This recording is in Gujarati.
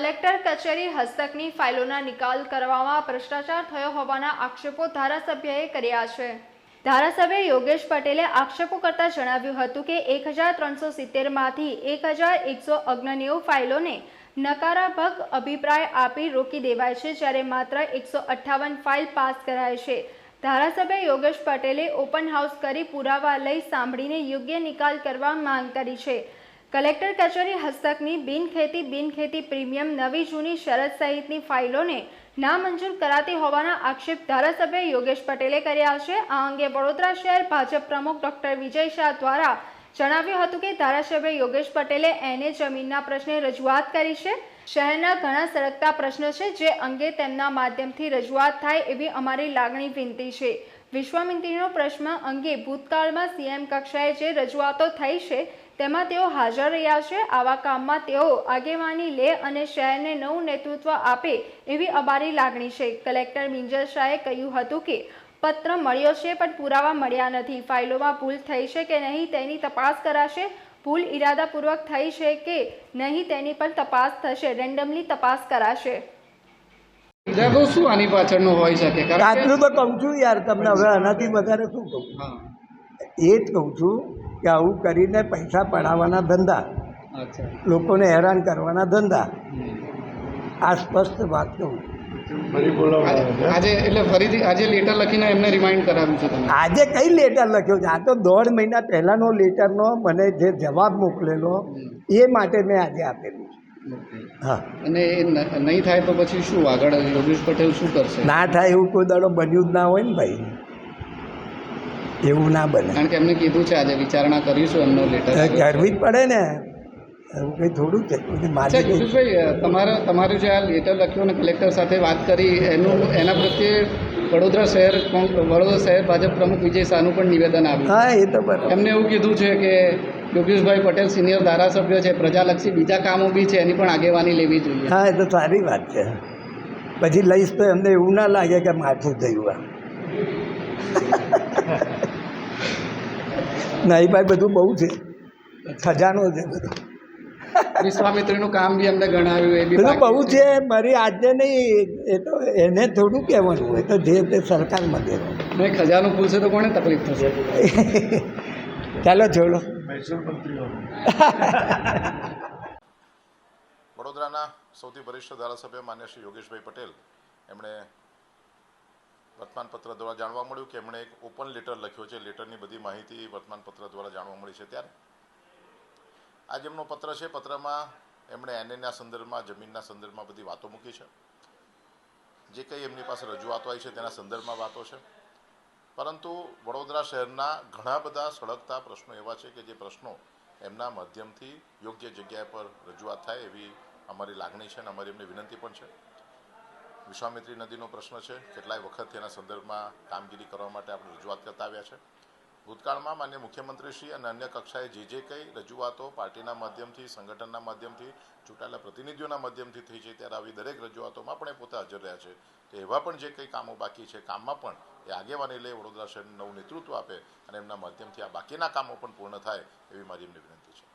કલેક્ટર કચેરી હસ્તકની ફાઇલોના નિકાલ કરવામાં ભ્રષ્ટાચાર થયો હોવાના આક્ષેપો ધારાસભ્યએ કર્યા છે. ધારાસભ્ય યોગેશ પટેલે આક્ષેપો કરતા જણાવ્યું હતું કે એક હજાર ત્રણસો સિત્તેરમાંથી એક હજાર એકસો ઓગણનેવું ફાઇલોને નકારાત્મક અભિપ્રાય આપી રોકી દેવાય છે જ્યારે માત્ર એકસો અઠ્ઠાવન ફાઇલ પાસ કરાય છે. ધારાસભ્ય યોગેશ પટેલે ઓપન હાઉસ કરી પુરાવા લઈ સાંભળીને યોગ્ય નિકાલ કરવા માંગ કરી છે. કલેક્ટર કચેરી હસ્તકની બિનખેતી બિનખેતી પ્રીમિયમ નવી જૂની શરત સહિતની ફાઇલોને નામંજૂર કરાતી હોવાના આક્ષેપ ધારાસભ્ય યોગેશ પટેલે કર્યા છે. આ અંગે વડોદરા શહેર ભાજપ પ્રમુખ ડોક્ટર વિજય શાહ દ્વારા જણાવ્યું હતું કે ધારાસભ્ય યોગેશ પટેલે એને જમીનના પ્રશ્ને રજૂઆત કરી છે. શહેરના ઘણા સળગતા પ્રશ્નો છે જે અંગે તેમના માધ્યમથી રજૂઆત થાય એવી અમારી લાગણી વિનંતી છે. વિશ્વામિત્રીનો પ્રશ્ન અંગે ભૂતકાળમાં સીએમ કક્ષાએ જે રજૂઆતો થઈ છે તેમાં તેઓ હાજર રહ્યા છે. આવા કામમાં તેઓ આગેવાની લે અને શહેરને નવું નેતૃત્વ આપે એવી અમારી લાગણી છે. કલેક્ટર મિંજલ શાહે કહ્યું હતું કે પત્ર મળ્યો છે પણ પુરાવા મળ્યા નથી. ફાઇલોમાં ભૂલ થઈ છે કે નહીં તેની તપાસ કરાશે. ભૂલ ઇરાદાપૂર્વક થઈ છે કે નહીં તેની પણ તપાસ થશે. રેન્ડમલી તપાસ કરાશે. શું આની પાછળનું હોઈ શકે આટલું તો કહું છું યાર તમને હવે આનાથી વધારે શું કહું? હા. એ જ કહું છું કે આવું કરીને પૈસા પડાવવાના ધંધા. લોકોને હેરાન કરવાના ધંધા. આ સ્પષ્ટ વાત કહું. આજે એટલે ફરીથી આજે લેટર લખીને એમને રિમાઇન્ડ કરાવ્યું છે આજે કઈ લેટર લખ્યો છે? આ તો દોઢ મહિના પહેલાંનો લેટરનો મને જે જવાબ મોકલેલો એ માટે મેં આજે આપેલું હા. અને એ ન- નહીં થાય તો પછી શું? આગળ યોગેશ પટેલ શું કરશે? ના થાય એવું કોઈ દાડો બન્યું જ ના હોય ને ભાઈ. એવું ના બને. કારણ કે એમને કીધું છે આજે વિચારણા કરીશું એમનો લેટર કરવી જ પડે ને. એવું કંઈ થોડું છે કોઈ અચ્છા તમારે તમારા જે આ લેટર લખ્યું અને કલેક્ટર સાથે વાત કરી એનું એના પ્રત્યે વડોદરા શહેર વડોદરા શહેર ભાજપ પ્રમુખ વિજય શાહનું પણ નિવેદન આવ્યું. હા એ તો બરાબર. એમને એવું કીધું છે કે યોગેશભાઈ પટેલ સિનિયર ધારાસભ્ય છે પ્રજાલક્ષી બીજા કામો બી છે એની પણ આગેવાની લેવી જોઈએ. હા એ તો સારી વાત છે. પછી લઈશ તો એમને એવું ના લાગે કે માથું થયું આ. નહીં ભાઈ બધું બહુ છે. ખજાનો છે બધો. વિશ્વામિત્રીનું કામ બી અમને ગણાવ્યું એ બધું બહુ છે. મારી આજે નહીં એ તો એને થોડું કહેવાનું હોય તો જે તે સરકારમાં દેવાનું નહીં ખજાનું પૂછે તો કોને તકલીફ થશે? ચાલો જોડો. વડોદરાના સૌથી વરિષ્ઠ ધારાસભ્ય માન્ય શ્રી યોગેશભાઈ પટેલ એમણે વર્તમાનપત્ર દ્વારા જાણવા મળ્યું કે એમણે એક ઓપન લેટર લખ્યો છે. લેટરની બધી માહિતી વર્તમાનપત્ર દ્વારા જાણવા મળી છે ત્યારે. આજે એમનો પત્ર છે. પત્રમાં એમણે એનએના સંદર્ભમાં, જમીનના સંદર્ભમાં બધી વાતો મૂકી છે. જે કંઈ એમની પાસે રજૂઆતો આવી છે તેના સંદર્ભમાં વાતો છે. પરંતુ વડોદરા શહેરના ઘણા બધા સળગતા પ્રશ્નો એવા છે કે જે પ્રશ્નો એમના માધ્યમથી યોગ્ય જગ્યા પર રજૂઆત થાય એવી અમારી લાગણી છે અને અમારી એમને વિનંતી પણ છે. વિશ્વામિત્રી નદીનો પ્રશ્ન છે. કેટલાય વખત તેના સંદર્ભમાં કામગીરી કરવા માટે આપણે રજૂઆત કરતા આવ્યા છે. ભૂતકાળમાં માન્ય મુખ્યમંત્રીશ્રી અને અન્ય કક્ષાએ જે જે કંઈ રજૂઆતો પાર્ટીના માધ્યમથી, સંગઠનના માધ્યમથી, ચૂંટાયેલા પ્રતિનિધિઓના માધ્યમથી થઈ છે ત્યારે આવી દરેક રજૂઆતોમાં પણ એ પોતે હાજર રહ્યા છે. કે એવા પણ જે કંઈ કામો બાકી છે, કામમાં પણ એ આગેવાની લઈ વડોદરા શહેરનું નવું નેતૃત્વ આપે અને એમના માધ્યમથી આ બાકીના કામો પણ પૂર્ણ થાય એવી મારી એમને વિનંતી છે.